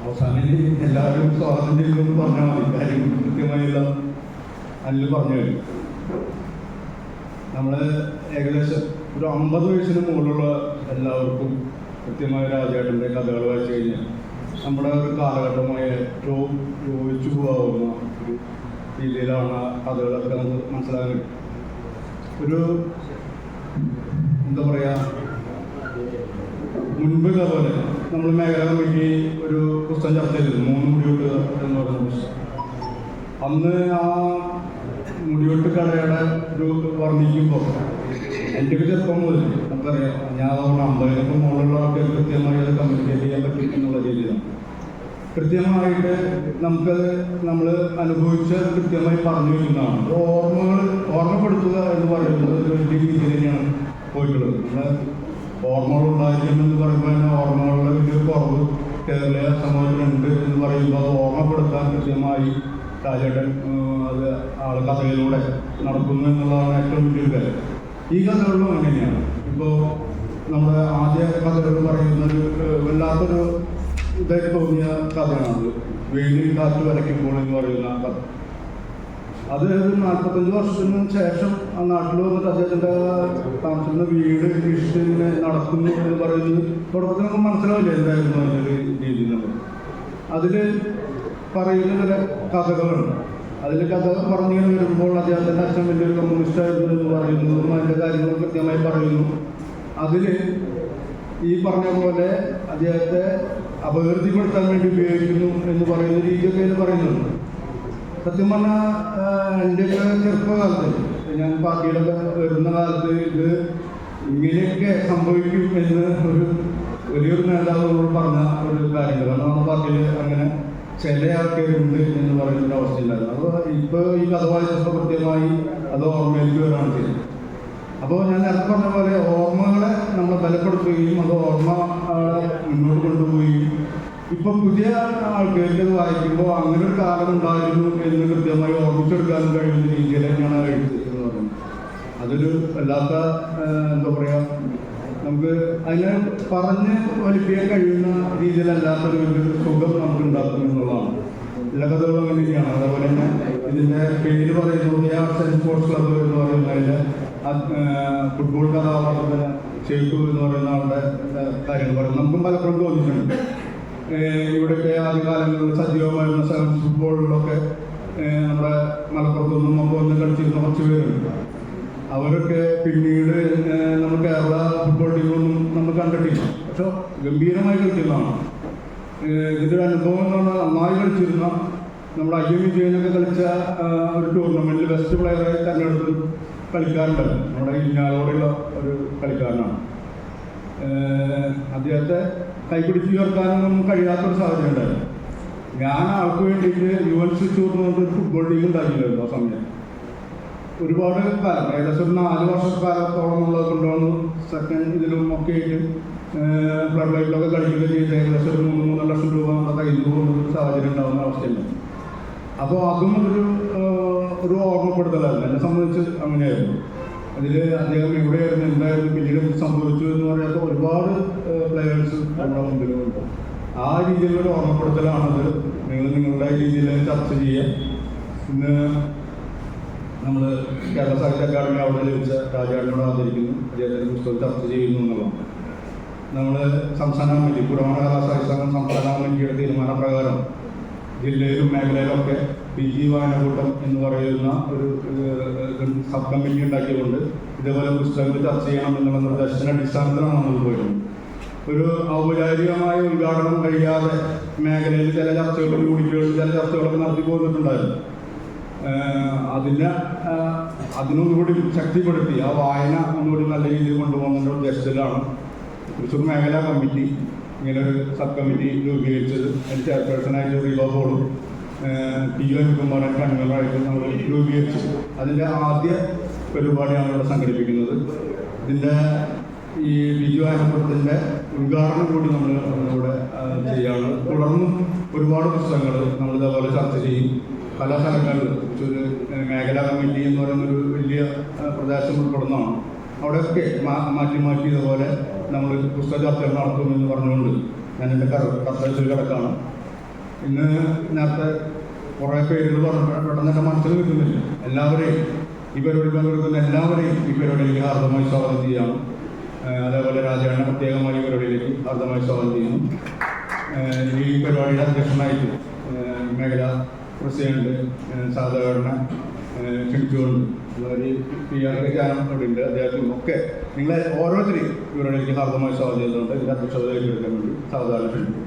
അവസാനം എല്ലാവരും ചെയ്യുമെന്ന് പറഞ്ഞാൽ മതി. കാര്യം കൃത്യമായെല്ലാം അല്ല പറഞ്ഞു കഴിഞ്ഞു നമ്മൾ ഏകദേശം ഒരു അമ്പത് വയസ്സിന് മുകളിലുള്ള എല്ലാവർക്കും കൃത്യമായ രാജേട്ടന്റെ കഥകൾ വായിച്ചു കഴിഞ്ഞാൽ നമ്മുടെ ഒരു കാലഘട്ടമായ ഏറ്റവും യോജിച്ചു പോകാവുന്ന ഒരു രീതിയിലാണ് കഥകളൊക്കെ നമുക്ക് മനസ്സിലാക്കാൻ ഒരു എന്താ പറയുക മുൻപ് പോലെ നമ്മൾ മേഖല കമ്മിറ്റി ഒരു പുസ്തകം ചർച്ച ചെയ്തിരുന്നു. മൂന്ന് മുടിവെട്ട് എന്ന് പറയുന്ന പുസ്തകം. അന്ന് ആ മുടിവെട്ട് കടയുടെ ഒരു വർണിക്കുമ്പോൾ എന്റെ ഒരു ചെറുപ്പം മുതൽ നമുക്കറിയാം ഞാൻ അതുകൊണ്ട് അമ്പതിനൊക്കെ മുകളിലുള്ള ആൾക്കാർ കൃത്യമായി അത് കമ്മ്യൂണിക്കേറ്റ് ചെയ്യാൻ പറ്റും എന്നുള്ള രീതിയിലാണ് കൃത്യമായിട്ട് നമുക്കത് നമ്മൾ അനുഭവിച്ച കൃത്യമായി പറഞ്ഞു വരുന്നതാണ് ഓർമ്മകൾ ഓർമ്മപ്പെടുത്തുക എന്ന് പറയുന്നത് ഒരു വലിയ രീതിയിൽ തന്നെയാണ് പോയിട്ടുള്ളത്. ഓർമ്മകൾ ഉണ്ടായിരിക്കും എന്ന് പറയുമ്പോൾ തന്നെ ഓർമ്മകളുടെ വലിയൊരു കുറവ്. കേരളീയ സമൂഹത്തിലുണ്ട് എന്ന് പറയുമ്പോൾ അത് ഓർമ്മപ്പെടുത്താൻ കൃത്യമായി രാജേട്ടൻ അത് ആൾ കഥയിലൂടെ നടക്കുന്നു എന്നുള്ളതാണ് ഏറ്റവും വലിയൊരു കാര്യം. ഈ കഥകളിലും അങ്ങനെയാണ് ഇപ്പോൾ നമ്മുടെ ആദ്യ കഥകൾ പറയുന്നത് ഏഹ്, വല്ലാത്തൊരു ഇതായി തോന്നിയ കഥയാണത് വെയിലിൽ കാറ്റ് വരയ്ക്കുമ്പോൾ എന്ന് പറയുന്ന കഥ. അത് നാൽപ്പത്തഞ്ച് വർഷത്തിന് ശേഷം ആ നാട്ടിൽ വന്നിട്ട് അദ്ദേഹത്തിന്റെ താമസിക്കുന്ന വീട് കൃഷി ഇങ്ങനെ നടക്കുന്നു എന്ന് പറയുന്നത് തുടക്കത്തിൽ നമുക്ക് മനസ്സിലാവില്ല എന്തായിരുന്നു അതിന്റെ ഒരു രീതി എന്നുള്ളത്. അതിൽ പറയുന്ന ചില കഥകളുണ്ട്. അതിൽ കഥ പറഞ്ഞു വരുമ്പോൾ അദ്ദേഹത്തിന്റെ അച്ഛൻ വലിയൊരു കമ്മ്യൂണിസ്റ്റ് ആയിരുന്നു എന്ന് പറയുന്നതും അതിന്റെ കാര്യങ്ങൾ കൃത്യമായി പറയുന്നു. അതിൽ ഈ പറഞ്ഞ പോലെ അദ്ദേഹത്തെ അപകീർത്തിപ്പെടുത്താൻ വേണ്ടി ഉപയോഗിക്കുന്നു എന്ന് പറയുന്ന രീതിയൊക്കെ അതിൽ പറയുന്നുണ്ട്. സത്യം പറഞ്ഞാൽ എന്റെയൊക്കെ ചെറുപ്പകാലത്ത് ഞാൻ പാർട്ടിയിലൊക്കെ വരുന്ന കാലത്ത് ഇത് ഇങ്ങനെയൊക്കെ സംഭവിക്കും എന്ന് ഒരു വലിയൊരു നേതാവ് നമ്മളോട് പറഞ്ഞ ഒരു കാര്യങ്ങൾ കാരണം നമ്മുടെ പാർട്ടിയിൽ അങ്ങനെ ചില ആൾക്കാരുണ്ട് എന്ന് പറയുന്ന ഒരു അവസ്ഥയില്ലായിരുന്നു അപ്പോൾ ഇപ്പോൾ ഈ കഥ വായിച്ചപ്പോൾ കൃത്യമായി അത് ഓർമ്മയിലേക്ക് വരാണ് ചെയ്യുന്നത് അപ്പോൾ ഞാൻ നേരത്തെ പറഞ്ഞ പോലെ ഓർമ്മകളെ നമ്മൾ ബലപ്പെടുത്തുകയും അത് ഓർമ്മ മുന്നോട്ട് ഇപ്പൊ പുതിയ ആൾക്കാർക്ക് അത് വായിക്കുമ്പോൾ അങ്ങനെ ഒരു കാലം ഉണ്ടായിരുന്നു എന്ന് കൃത്യമായി ഓർമ്മിച്ചെടുക്കാൻ കഴിയുന്ന രീതിയിൽ തന്നെയാണ് എഴുത്ത് എന്ന് പറയുന്നത്. അതൊരു വല്ലാത്ത എന്താ പറയാ നമുക്ക് അതിനെ പറഞ്ഞ് വലിപ്പിക്കാൻ കഴിയുന്ന രീതിയിലല്ലാത്തൊരു വലിയൊരു സുഖം നമുക്ക് ഉണ്ടാക്കും എന്നുള്ളതാണ്. എല്ലാ കഥകളും അങ്ങനെ തന്നെയാണ് അതേപോലെ തന്നെ ഇതിന്റെ പേര് പറയുന്നത് ആൻഡ് സ്പോർട്സ് ക്ലബ്ബ് എന്ന് പറയുന്നതിന്റെ ഫുട്ബോൾ കഥാപാത്രത്തിന് ചേർത്തു എന്ന് പറയുന്ന ആളുടെ കാര്യങ്ങൾ പറയും നമുക്കും പലപ്പോഴും തോന്നിയിട്ടുണ്ട്. ഇവിടെയൊക്കെ ആദ്യകാലങ്ങളിൽ സജീവമായിരുന്ന സെവൻ ഫുട്ബോളിലൊക്കെ നമ്മുടെ മലപ്പുറത്തു നിന്നും ഒക്കെ വന്ന് കളിച്ചിരുന്ന കുറച്ച് പേരുണ്ട്. അവരൊക്കെ പിന്നീട് നമ്മൾ കേരള ഫുട്ബോൾ ടീമൊന്നും നമ്മൾ കണ്ടിട്ടില്ല. പക്ഷെ ഗംഭീരമായി കളിച്ചിരുന്നതാണ്. ഇതിന്റെ അനുഭവം എന്ന് പറഞ്ഞാൽ നന്നായി കളിച്ചിരുന്ന നമ്മുടെ ഐ എം വിജയനൊക്കെ കളിച്ച ഒരു ടൂർണമെന്റിൽ ബെസ്റ്റ് പ്ലെയറായി തെരഞ്ഞെടുത്ത് കളിക്കാറുണ്ടായിരുന്നു നമ്മുടെ ഇന്നാലോടെയുള്ള ഒരു കളിക്കാരനാണ്. അദ്ദേഹത്തെ കൈപിടിച്ച് ഉയർത്താനൊന്നും കഴിയാത്തൊരു സാഹചര്യം ഉണ്ടായിരുന്നു. ഞാൻ ആൾക്ക് വേണ്ടിയിട്ട് യു എൻ സി എന്ന് പറഞ്ഞൊരു ഫുട്ബോൾ ലീഗ് ഉണ്ടാക്കിയില്ലായിരുന്നു ആ സമയം. ഒരുപാട് കാലം ഏകദേശം ഒരു നാല് വർഷക്കാലത്തോളം ഉള്ളത് കൊണ്ടുവന്ന് സെക്കൻഡ് ഇതിലും ഒക്കെ ആയിട്ട് ഫ്ലഡ് ലൈറ്റിലൊക്കെ കളിക്കുകയും ചെയ്ത് ഏകദേശം ഒരു മൂന്ന് മൂന്നര ലക്ഷം രൂപ നമ്മുടെ കയ്യിൽ പോകുന്ന ഒരു സാഹചര്യം ഉണ്ടാകുന്ന അവസ്ഥയുണ്ട്. അപ്പോൾ അതും ഒരു ഒരു ഓർമ്മപ്പെടുത്തലായിരുന്നു. എന്നെ സംബന്ധിച്ച് അങ്ങനെയായിരുന്നു. അതിൽ അദ്ദേഹം എവിടെയായിരുന്നു എന്തായിരുന്നു പിന്നീട് സംഭവിച്ചു എന്ന് പറയാത്ത ഒരുപാട് പ്ലെയേഴ്സ് നമ്മുടെ മുമ്പിലുമുണ്ട് ആ രീതിയിലൊരു ഓർമ്മപ്പെടുത്തലാണത് നിങ്ങൾ നിങ്ങളുടെ രീതിയിൽ ചർച്ച ചെയ്യാം ഇന്ന് നമ്മൾ കേരള സാഹിത്യ അക്കാദമി അവിടെ ലഭിച്ച രാജാടിനോട് ആദരിക്കുന്നു. അദ്ദേഹത്തിന്റെ പുസ്തകം ചർച്ച ചെയ്യുന്നു എന്നുള്ളതാണ് നമ്മൾ സംസ്ഥാന കമ്മിറ്റി പുരാണ കലാസാഹിത്യ സംഘം സംസ്ഥാന കമ്മിറ്റിയുടെ തീരുമാനപ്രകാരം ജില്ലയിലും മേഖലയിലൊക്കെ പി ജി വായനക്കൂട്ടം എന്ന് പറയുന്ന ഒരു സബ് കമ്മിറ്റി ഉണ്ടാക്കിയതുകൊണ്ട് ഇതേപോലെ പുസ്തകങ്ങൾ ചർച്ച ചെയ്യണം എന്നുള്ള നിർദ്ദേശത്തിന്റെ അടിസ്ഥാനത്തിലാണ് നമ്മൾ പോയിരുന്നത്. ഒരു ഔപചാരികമായ ഉദ്ഘാടനം കഴിയാതെ മേഖലയിൽ ചില ചർച്ചകളും കൂടിക്കുകളും ചില ചർച്ചകളൊക്കെ നടത്തി പോന്നിട്ടുണ്ടായിരുന്നു. അതിന് അതിനൊന്നുകൂടി ശക്തിപ്പെടുത്തി. ആ വായന ഒന്നുകൂടി നല്ല രീതിയിൽ കൊണ്ടുപോകുന്ന ഉദ്ദേശത്തിലാണ് തൃശ്ശൂർ മേഖലാ കമ്മിറ്റി ഇങ്ങനെ ഒരു സബ് കമ്മിറ്റി രൂപീകരിച്ചത് അതിന് ചെയർപേഴ്സണായിട്ട് റീബോബോളും ടി ഒ കുമാരൻ കൺവീനറായിട്ട് നമ്മൾ രൂപീകരിച്ചു അതിന്റെ ആദ്യ പരിപാടിയാണ് ഇവിടെ സംഘടിപ്പിക്കുന്നത്. ഇതിന്റെ ഈ ബിജു ആനപ്പുറത്തിന്റെ ഉദ്ഘാടനം കൂടി നമ്മൾ ഇവിടെ ചെയ്യാണ്. തുടർന്നും ഒരുപാട് പുസ്തകങ്ങൾ നമ്മൾ ഇതേപോലെ ചർച്ച ചെയ്യും. പല സ്ഥലങ്ങളിൽ ഒരു മേഖലാ കമ്മിറ്റി എന്ന് പറയുന്ന ഒരു വലിയ പ്രദേശം ഉൾപ്പെടുന്നതാണ്. അവിടെയൊക്കെ മാറ്റി മാറ്റി ഇതുപോലെ നമ്മൾ പുസ്തക ചർച്ചകൾ നടത്തുമെന്ന് പറഞ്ഞുകൊണ്ട് ഞാൻ എന്റെ കർത്തവ്യത്തിൽ കിടക്കാണ്. ഇന്ന് നേരത്തെ കുറേ പേരുകൾ പറഞ്ഞു പെട്ടെന്ന് എന്റെ മനസ്സിൽ കിട്ടുന്നില്ല. എല്ലാവരെയും ഈ പരിപാടി പങ്കെടുക്കുന്ന എല്ലാവരെയും ഈ പരിപാടിയിലേക്ക് ഹാർദമായി സ്വാഗതം ചെയ്യാം അതേപോലെ രാജാണ് പ്രത്യേകമായി പരിപാടിയിലേക്ക് ഹാർദമായി സ്വാഗതം ചെയ്യുന്നു. ഈ പരിപാടിയുടെ അധ്യക്ഷനായിട്ട് മേഖല പ്രസിഡന്റ് സാധാരണ ക്ഷണിച്ചുകൊണ്ട് പി ആർ കെ അദ്ദേഹത്തിനും ഒക്കെ നിങ്ങളെ ഓരോരുത്തരെയും ഇവരുടെ ഹാർദമായി സ്വാഗതം ചെയ്തുകൊണ്ട് ഇതിന്റെ അധ്യക്ഷത ഏറ്റെടുക്കാൻ വേണ്ടി സാധാരണ ക്ഷണിച്ചു